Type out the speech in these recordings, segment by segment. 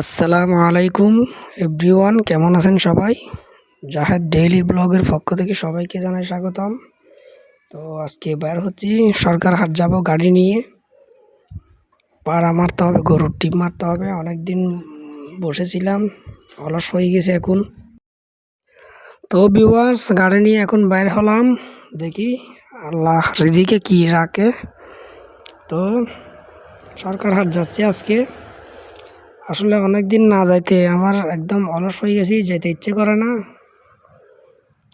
আসসালামু আলাইকুম এভরিওয়ান, কেমন আছেন সবাই? জাহেদ ডেইলি ব্লগের পক্ষ থেকে সবাইকে জানাই স্বাগতম। তো আজকে বের হচ্ছি, সরকার হাট যাব গাড়ি নিয়ে। পাড়া মারতে হবে, গরুর টিপ মারতে হবে। অনেক দিন বসেছিলাম, অলস হয়ে গেছে এখন। তো ভিউয়ার্স গাড়ি নিয়ে এখন বাইর হলাম। দেখি আল্লাহ রিজিকে কি রাখে। তো সরকার হাট যাচ্ছি আজকে। আসলে অনেক দিন না যাইতে আমার একদম অলস হয়ে গেছি যেতে ইচ্ছে করে না।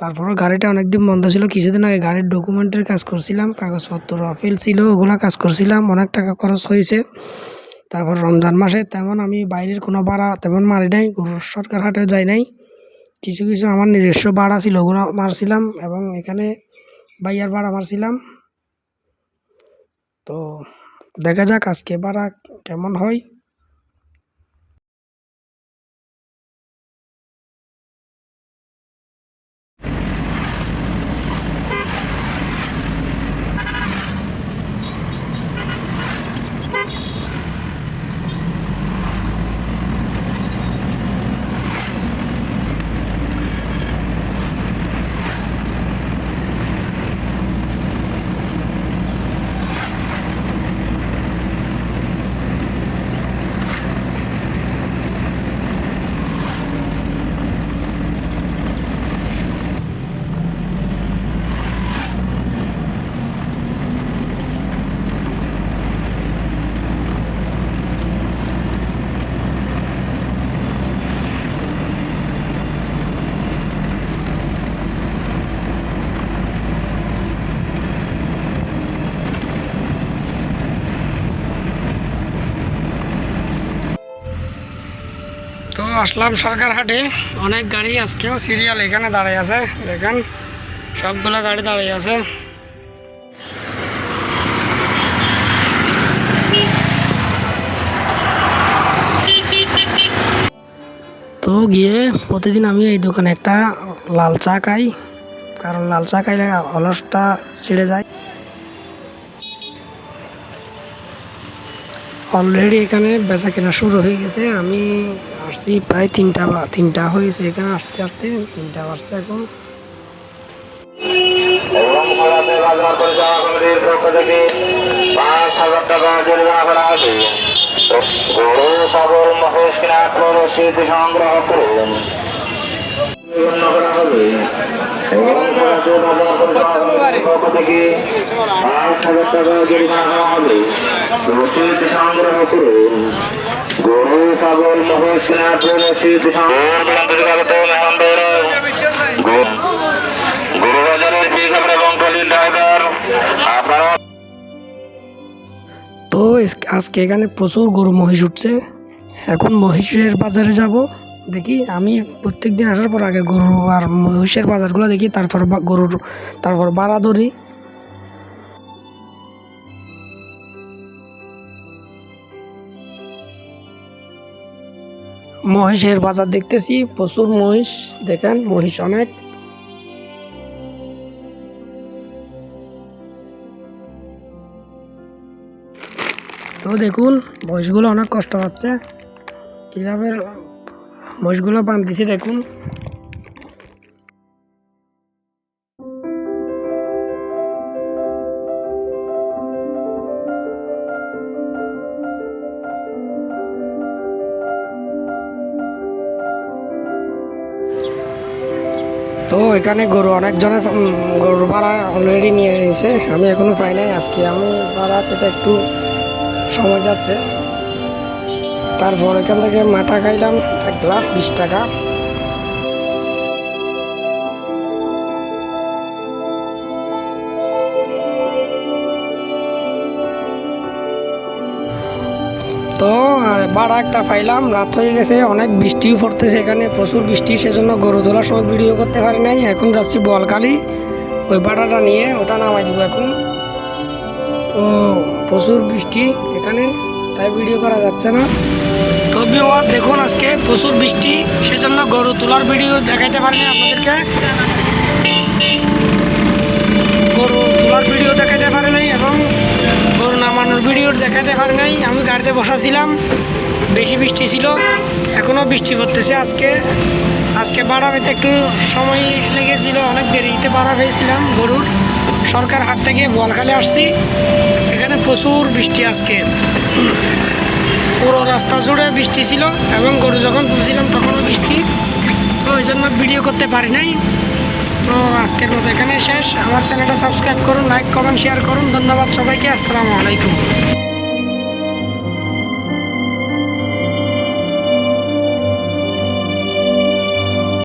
তারপরও গাড়িটা অনেক দিন বন্ধ ছিল, কিছুদিন আগে গাড়ির ডকুমেন্টের কাজ করছিলাম, কাগজপত্র আপিল ছিল, ওগুলা কাজ করছিলাম, অনেক টাকা খরচ হয়েছে। তারপর রমজান মাসে তেমন আমি বাইরের কোনো ভাড়া তেমন মারি নাই সরকার হাটেও যাই নাই। কিছু কিছু আমার নিজস্ব ভাড়া ছিল, ওগুলো মারছিলাম এবং এখানে বাইয়ার ভাড়া মারছিলাম। তো দেখা যাক আজকে ভাড়া কেমন হয়। আসলাম সরকার হাটে অনেক গাড়ি আজকেও সিরিয়াল এখানে দাঁড়িয়ে আছে। দেখেন, সবগুলো গাড়ি দাঁড়িয়ে আছে। তো গিয়ে প্রতিদিন আমি এই দোকানে একটা লাল চা খাই। কারণ লাল চা খাইলে অলসটা ছেড়ে যায়। অলরেডি এখানে বেচা কেনা শুরু হয়ে গেছে। আমি আসছি প্রায় তিনটা তিনটা হয়েছে এখানে আসতে আসতে তিনটা বাজছে এখন। সংগ্রহ করুন। গরু ছাগল পিক ড্রাইভার আপনারা তো আজকে এখানে প্রচুর গরু মহিষ উঠছে। এখন মহিষের বাজারে যাব। দেখি আমি প্রত্যেক দিন আসার পর আগে গরু আর মহিষের বাজারগুলো দেখি তারপর বা- গরুর তারপর বাড়া ধরি। মহিষের বাজার দেখতেছি, প্রচুর মহিষ, দেখেন মহিষ অনেক। তো দেখুন, মহিষগুলো অনেক কষ্ট হচ্ছে। কীভাবে মহিষগুলো বাঁধতেছি দেখুন। তো এখানে গরু অনেকজনে গরু ভাড়া অলরেডি নিয়ে এসেছে। আমি এখনও পাই নাই। আজকে আমি ভাড়া পেতে একটু সময় যাচ্ছে। তারপর এখান থেকে মাঠা খাইলাম এক গ্লাস বিশ টাকা। তো ভাড়া একটা পাইলাম, রাত হয়ে গেছে, অনেক বৃষ্টিও পড়তেছে এখানে, প্রচুর বৃষ্টি, সেজন্য গরু তোলার সময় ভিডিও করতে পারি নাই, এখন যাচ্ছি বলকালি ওই ভাড়াটা নিয়ে ওটা নামাই দিব এখন। তো, প্রচুর বৃষ্টি এখানে, তাই ভিডিও করা যাচ্ছে না। তো বিওয়ার দেখুন আজকে প্রচুর বৃষ্টি, সেজন্য গরু তোলার ভিডিও দেখাইতে পারিনি আপনাদেরকে। ভিডিও দেখাতে পারি নাই। আমি গাড়িতে বসা ছিলাম বেশি বৃষ্টি ছিল। এখনও বৃষ্টি পড়তেছে আজকে। আজকে বাড়া পেতে একটু সময় লেগেছিল, অনেক দেরিতে বাড়া পেয়েছিলাম গরুর। সরকার হাট থেকে বোয়ালখালে আসছি। এখানে প্রচুর বৃষ্টি আজকে। পুরো রাস্তা জুড়ে বৃষ্টি ছিল এবং গরু যখন তুলছিলাম তখনও বৃষ্টি। তো ওই জন্য ভিডিও করতে পারি নাই। তো আজকের মতো এখানেই শেষ। আমার চ্যানেলটা সাবস্ক্রাইব করুন লাইক কমেন্ট শেয়ার করুন। ধন্যবাদ সবাইকে। আসসালামু আলাইকুম।